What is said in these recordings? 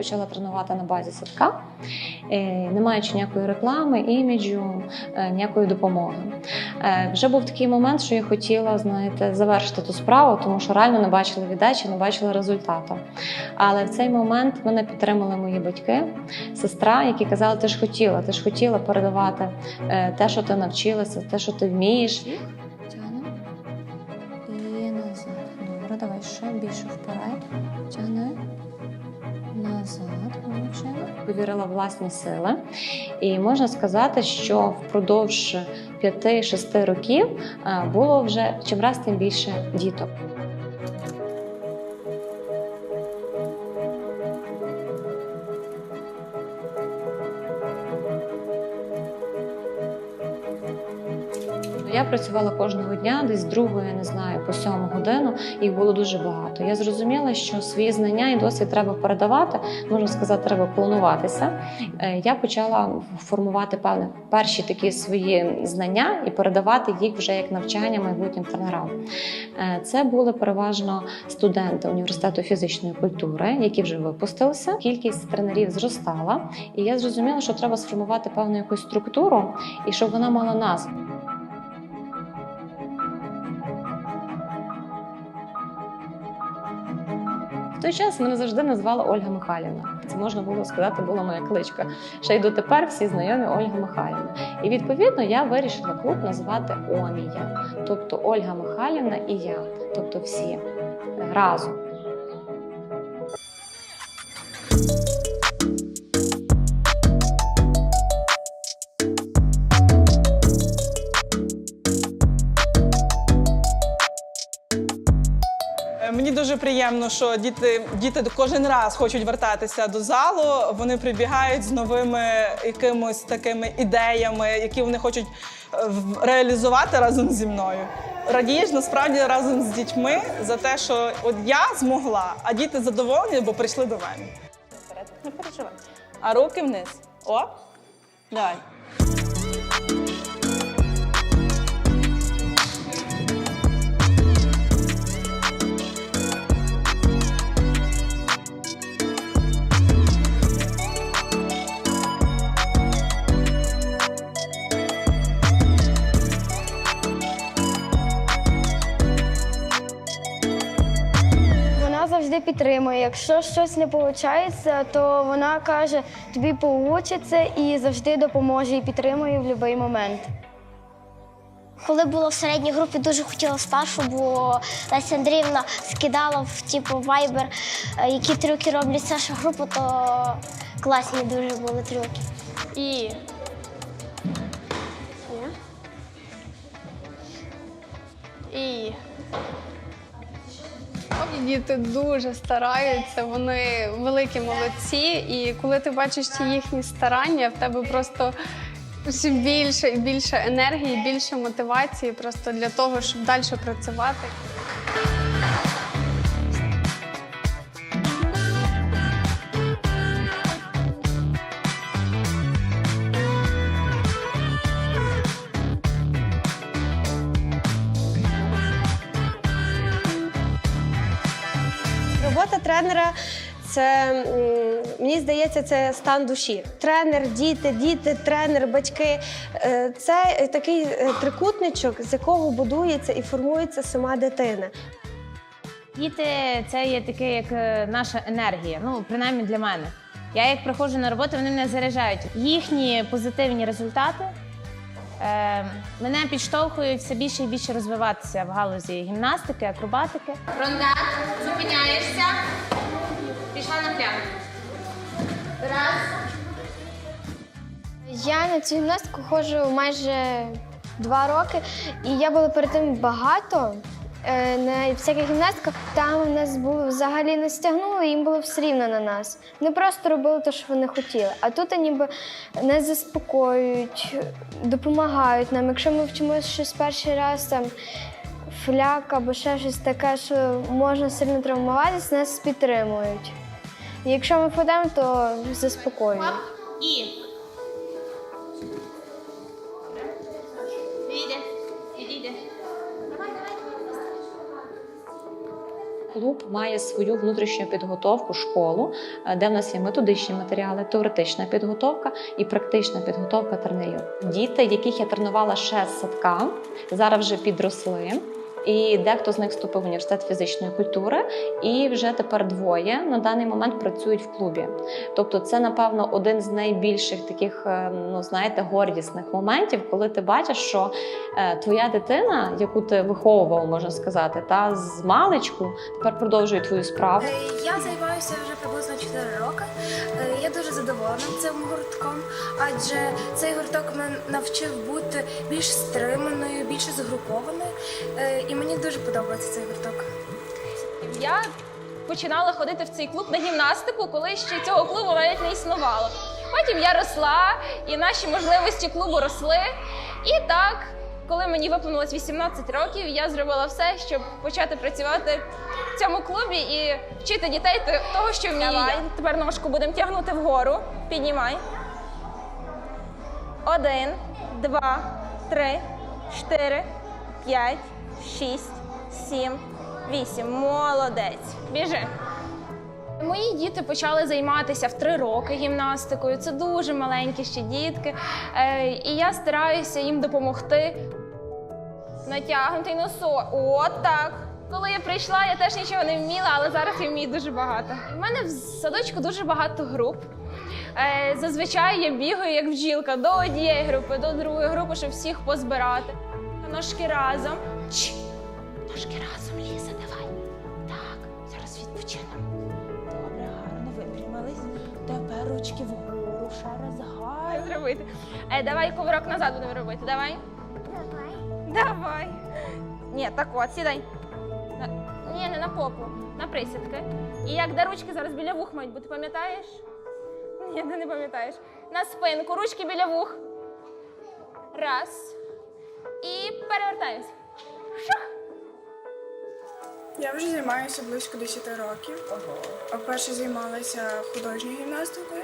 почала тренувати на базі садка, е, не маючи ніякої реклами, іміджу, е, ніякої допомоги. Е, Вже був такий момент, що я хотіла, знаєте, завершити ту справу, тому що реально не бачила віддачі, не бачила результату. Але в цей момент мене підтримали мої батьки, сестра, які казали, ти ж хотіла, ти ж хотіла передавати те, що ти навчилася, те, що ти вмієш. Тягнемо. І назад. Добре, давай ще більше вперед. Тягни. Назад. Молодчина. Повірила власні сили. І можна сказати, що впродовж 5-6 років е, було вже чимраз тим більше діток. Я працювала кожного дня, десь другої, не знаю, по сьому годину. Їх було дуже багато. Я зрозуміла, що свої знання і досвід треба передавати. Можна сказати, треба плануватися. Е, Я почала формувати певне перші такі свої знання і передавати їх вже як навчання майбутнім тренерам. Е, Це були переважно студенти університету фізичної культури, які вже випустилися. Кількість тренерів зростала, і я зрозуміла, що треба сформувати певну якусь структуру і щоб вона мала назву. В той час мене завжди назвала Ольга Михайлівна. Це можна було сказати, була моя кличка. Ще й дотепер всі знайомі Ольга Михайлівна. І відповідно я вирішила клуб назвати Омія, тобто Ольга Михайлівна і я, тобто всі разом. Приємно, що діти, діти кожен раз хочуть вертатися до залу. Вони прибігають з новими якимось такими ідеями, які вони хочуть е, реалізувати разом зі мною. Радієш насправді разом з дітьми за те, що от я змогла, а діти задоволені, бо прийшли до мене. Вперед, Не переживай. А руки вниз. О, давай. Завжди підтримує. Якщо щось не виходить, то вона каже, тобі вийде і завжди допоможе і підтримує в будь-який момент. Коли була в середній групі, дуже хотіла старшу, бо Леся Андріївна скидала в типу Viber, е, які трюки роблять Саша групу, то класні дуже були трюки. І І Діти дуже стараються, вони великі молодці, і коли ти бачиш ці їхні старання, в тебе просто все більше і більше енергії, більше мотивації просто для того, щоб далі працювати. Робота тренера це мені здається, це стан душі. Тренер, діти, діти, тренер, батьки Е, це такий е, трикутничок, з якого будується і формується сама дитина. Діти це є таке, як е, наша енергія. Ну, принаймні для мене. Я як приходжу на роботу, вони мене заряджають. Їхні позитивні результати мене підштовхують все більше і більше розвиватися в галузі гімнастики, акробатики. Рондат, зупиняєшся. Пішла на прямо. Раз. я на цю гімнастику ходжу майже два роки, і я була перед тим багато. Е, На всяких гімнастиках там нас було взагалі не стягнули, їм було все рівно на нас. Вони просто робили те, що вони хотіли. А тут ніби нас заспокоюють, допомагають нам. Якщо ми вчимося щось перший раз, там фляк або ще щось таке, що можна сильно травмуватися, нас підтримують. І якщо ми впадемо, то заспокоюють. І. Відійде. Клуб має свою внутрішню підготовку, школу, е, де в нас є методичні матеріали, теоретична підготовка і практична підготовка тренерів. Діти, яких я тренувала ще з садка, зараз вже підросли. І дехто з них вступив в університет фізичної культури, і вже тепер двоє на даний момент працюють в клубі. Тобто, це напевно один з найбільших таких, е, ну знаєте, гордісних моментів, коли ти бачиш, що е, твоя дитина, яку ти виховував, можна сказати, та з маличку тепер продовжує твою справу. Е, Я займаюся вже приблизно 4 роки. Я дуже задоволена цим гуртком, адже цей гурток мене навчив бути більш стриманою, більш згрупованою. І мені дуже подобається цей гурток. Я починала ходити в цей клуб на гімнастику, коли ще цього клубу навіть не існувало. Потім я росла, і наші можливості клубу росли. І так, коли мені виповнилось 18 років, я зробила все, щоб почати працювати в цьому клубі і вчити дітей того, що вмію. Давай, тепер ножку будемо тягнути вгору. Піднімай. Один, два, три, чотири, п'ять, шість, сім, вісім. Молодець. Біжи. Мої діти почали займатися в три роки гімнастикою. Це дуже маленькі ще дітки. Е, і я стараюся їм допомогти. Натягнутий носок. От так. Коли я прийшла, я теж нічого не вміла, але зараз я вмію дуже багато. У мене в садочку дуже багато груп. Е, зазвичай я бігаю як бджілка до однієї групи, до другої групи, щоб всіх позбирати. Ножки разом. Чш. Ножки разом, Ліза, давай. Так, зараз відпочинемо. Добре, гарно випрямились. Тепер ручки вгору, ще раз гарно зробити. Е, давай ковирок назад будемо робити. Давай. Давай. Давай. Ні, так от, сідай. На... Ні, не на попу, на присідки. І як де ручки зараз біля вух мають бути, пам'ятаєш? Ні, ти не пам'ятаєш. На спинку, ручки біля вух. Раз. І перевертаємось. Я вже займаюся близько 10 років. А Перше займалася художньою гімнастикою,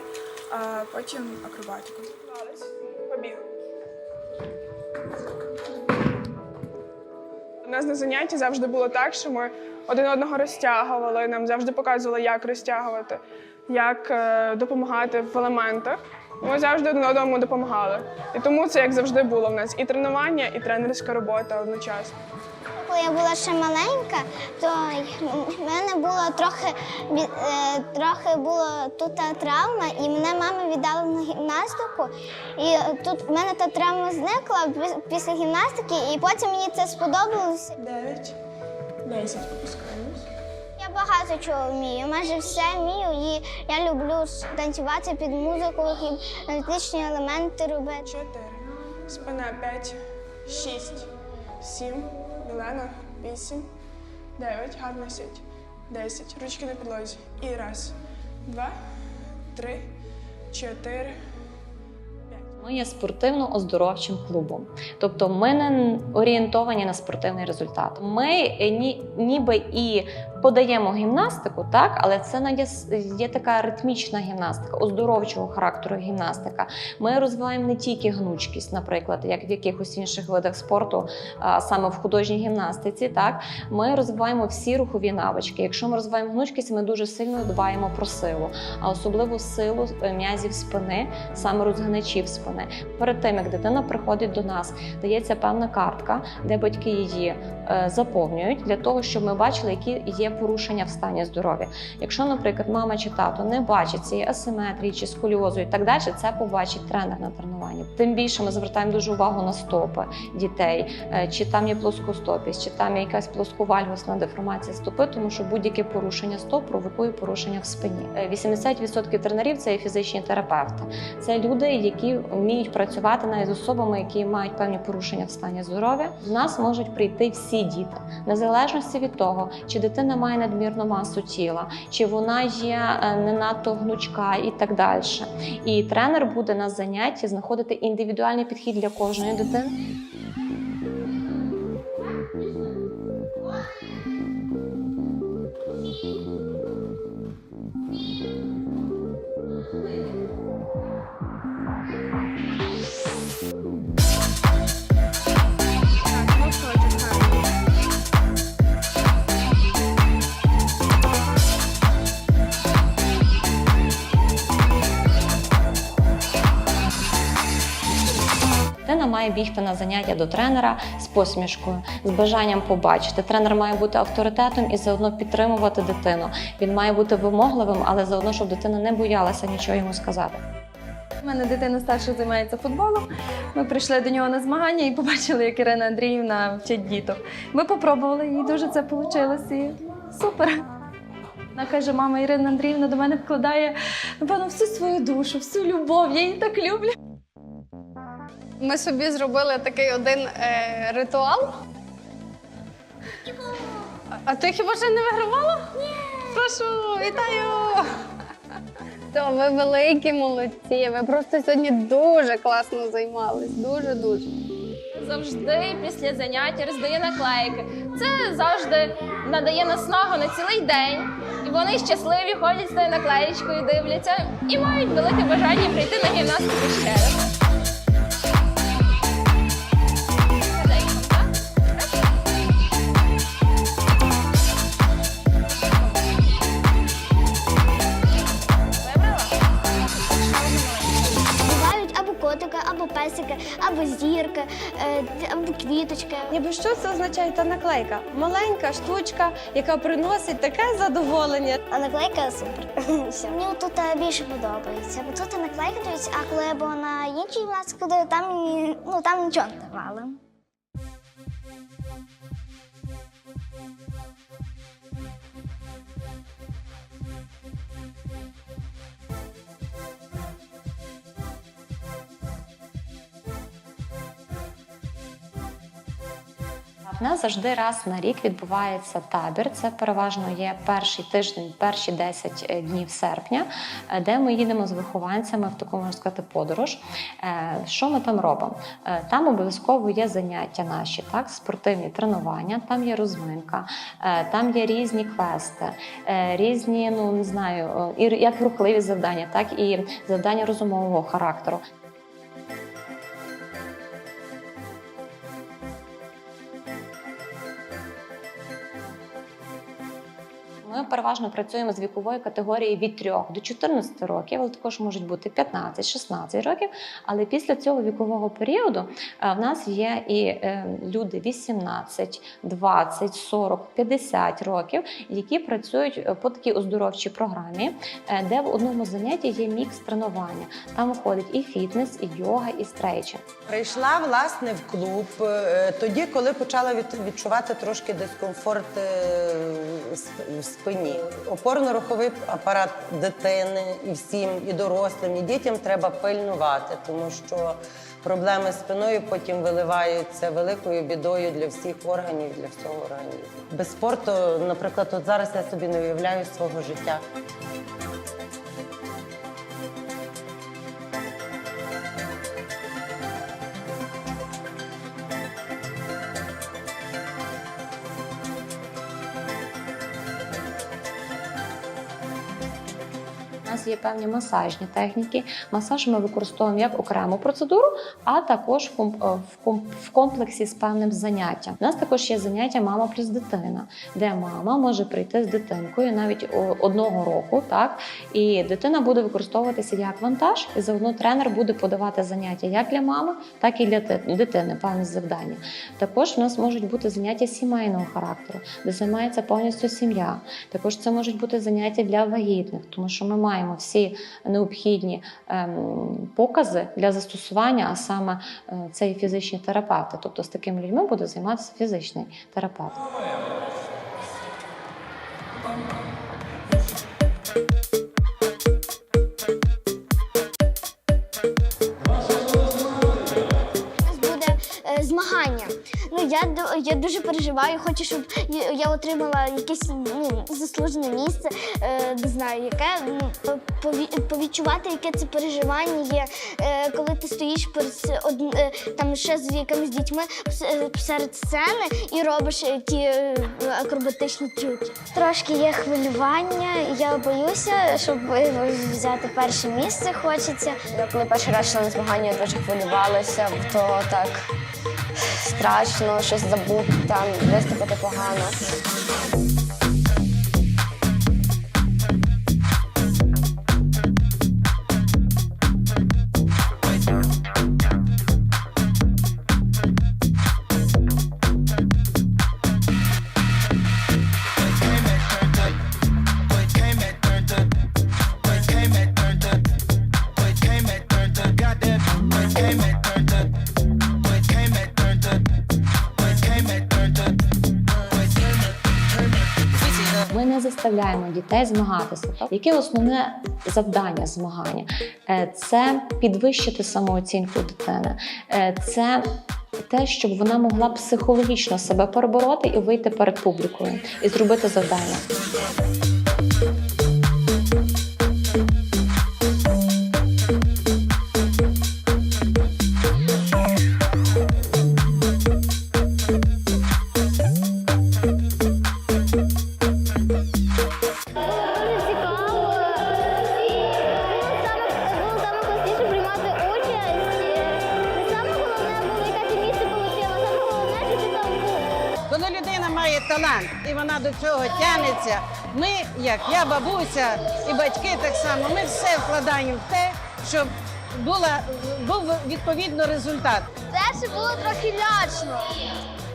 а потім акробатикою. Побіг. У нас на занятті завжди було так, що ми один одного розтягували, нам завжди показували, як розтягувати, як е, допомагати в елементах. Ми завжди один одному допомагали. І тому це як завжди було в нас і тренування, і тренерська робота одночасно. Коли я була ще маленька, то в мене було трохи е, трохи було тут травма, і мене мама віддала на гімнастику. І тут в мене та травма зникла після гімнастики, і потім мені це сподобалося. Дев'ять, десять опускаємось. Багато чого вмію, майже все вмію, і я люблю танцювати під музику, гімнастичні елементи робити. Чотири. Спина п'ять, шість, сім. Мілена, вісім, дев'ять. Гарно сидь. Десять. Ручки на підлозі. І раз, два, три, чотири. Ми є спортивно-оздоровчим клубом, тобто ми не орієнтовані на спортивний результат. Ми е, ні, ніби і подаємо гімнастику, так, але це є така ритмічна гімнастика, оздоровчого характеру гімнастика. Ми розвиваємо не тільки гнучкість, наприклад, як в якихось інших видах спорту, а саме в художній гімнастиці. Так, ми розвиваємо всі рухові навички. Якщо ми розвиваємо гнучкість, ми дуже сильно дбаємо про силу, а особливо силу е, м'язів спини, саме розгиначів спини. Перед тим як дитина приходить до нас, дається певна картка, де батьки її е, заповнюють для того, щоб ми бачили, які є порушення в стані здоров'я. Якщо, наприклад, мама чи тато не бачить цієї асиметрії чи сколіозу і так далі, це побачить тренер на тренуванні. Тим більше ми звертаємо дуже увагу на стопи дітей, е, чи там є плоскостопість, чи там є якась плосковальгосна деформація стопи, тому що будь-яке порушення стоп провокує порушення в спині. Е, 80% тренерів це є фізичні терапевти. Це люди, які вміють працювати навіть з особами, які мають певні порушення в стані здоров'я. В нас можуть прийти всі діти, незалежності від того, чи дитина має надмірну масу тіла, чи вона є е, не надто гнучка і так далі. І тренер буде на занятті знаходити індивідуальний підхід для кожної дитини. Має бігти на заняття до тренера з посмішкою, з бажанням побачити. Тренер має бути авторитетом і заодно підтримувати дитину. Він має бути вимогливим, але заодно, щоб дитина не боялася нічого йому сказати. У мене дитина старша займається футболом. Ми прийшли до нього на змагання і побачили, як Ірина Андріївна вчить діток. Ми попробували, і дуже це вийшло. Супер. Вона каже, мама Ірина Андріївна до мене вкладає напевно всю свою душу, всю любов. Я її так люблю. Ми собі зробили такий один е, ритуал. А- ти хіба ще не вигравала? Ні. Прошу, вітаю! То ви великі молодці. Ви просто сьогодні дуже класно займались. Дуже дуже. Завжди після заняття роздає наклейки. Це завжди надає наснагу на цілий день. І вони щасливі ходять з тою наклеєчкою, дивляться і мають велике бажання прийти на гімнастику ще раз. Песики, або зірки, е, або квіточки. Ніби що це означає та наклейка? Маленька штучка, яка приносить таке задоволення. А наклейка супер. Мені тут е, більше подобається. Бо тут наклейка дають, а коли я була на іншій гімнастику, там, ну, там нічого не давали. В нас завжди раз на рік відбувається табір. Це переважно є перший тиждень, перші 10 днів серпня, е, де ми їдемо з вихованцями в таку можна сказати подорож. Е, Що ми там робимо? Е, Там обов'язково є заняття наші, так, спортивні тренування, там є розминка, е, там є різні квести, е, різні, ну не знаю, е, як рухливі завдання, так і завдання розумового характеру. Ми переважно працюємо з вікової категорії від 3 до 14 років, але також можуть бути 15-16 років. Але після цього вікового періоду е, в нас є і е, люди 18, 20, 40, 50 років, які працюють е, по такій оздоровчій програмі, де в одному занятті є мікс тренування. Там входить і фітнес, і йога, і стрейчинг. Прийшла власне в клуб тоді, коли почала відчувати трошки дискомфорт спині. Опорно-руховий апарат дитини і всім, і дорослим, і дітям треба пильнувати, тому що проблеми з спиною потім виливаються великою бідою для всіх органів, для всього організму. Без спорту, наприклад, от зараз я собі не уявляю свого життя. Є певні масажні техніки. Масаж ми використовуємо як окрему процедуру, а також е, в ком- в комплексі з певним заняттям. У нас також є заняття мама плюс дитина, де мама може прийти з дитинкою навіть одного року, так і дитина буде використовуватися як вантаж, і заодно тренер буде подавати заняття як для мами, так і для дитини, певні завдання. Також в нас можуть бути заняття сімейного характеру, де займається повністю сім'я. Також це можуть бути заняття для вагітних, тому що ми маємо всі необхідні ем, покази для застосування, а саме е, це і фізичні терапевти. Тобто з такими людьми буде займатися фізичний терапевт. Я я дуже переживаю, хочу, щоб я- отримала якесь ну, заслужене місце, е, не знаю, яке ну повідчувати, яке це переживання є, е, коли ти стоїш перед е, там ще з якимись дітьми серед сцени і робиш ті акробатичні трюки. Трошки є хвилювання, я боюся, щоб взяти перше місце. Хочеться. Коли перший раз на змагання, я дуже хвилювалася, то так страшно, щось забути, там виступити погано. Заставляємо дітей змагатися. Яке основне завдання змагання? Е, Це підвищити самооцінку дитини. Е, Це те, щоб вона могла психологічно себе перебороти і вийти перед публікою і зробити завдання. Тягнеться, ми, як я, бабуся і батьки так само, ми все вкладаємо в те, щоб була, був відповідно результат. Перше було трохи лячно,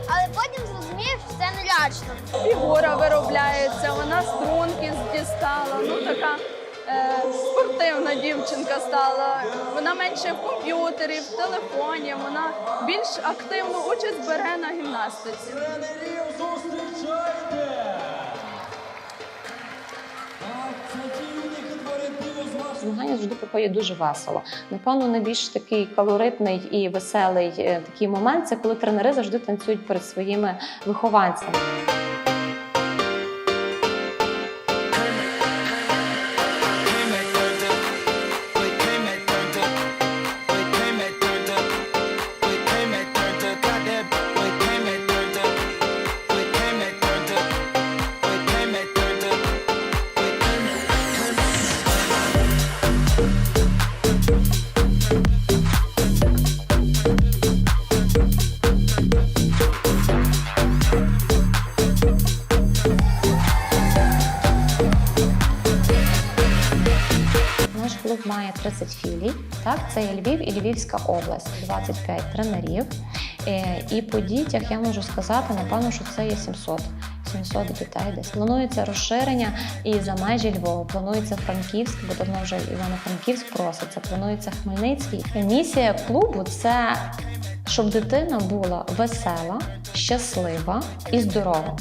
але потім зрозумів, що це не лячно. Фігура виробляється, вона струнки дістала. Ну така е, спортивна дівчинка стала. Вона менше в комп'ютері, в телефоні. Вона більш активну участь бере на гімнастиці. Змагання завжди проходять дуже весело. Напевно, найбільш такий калоритний і веселий е, такий момент це коли тренери завжди танцюють перед своїми вихованцями. 30 філій. Так, це є Львів і Львівська область, 25 тренерів. Е, І по дітях я можу сказати, напевно, що це є 700. 700 дітей десь. Планується розширення і за межі Львова. Планується Франківськ, бо давно вже Івано-Франківськ проситься. Планується Хмельницький. Місія клубу це щоб дитина була весела, щаслива і здорова.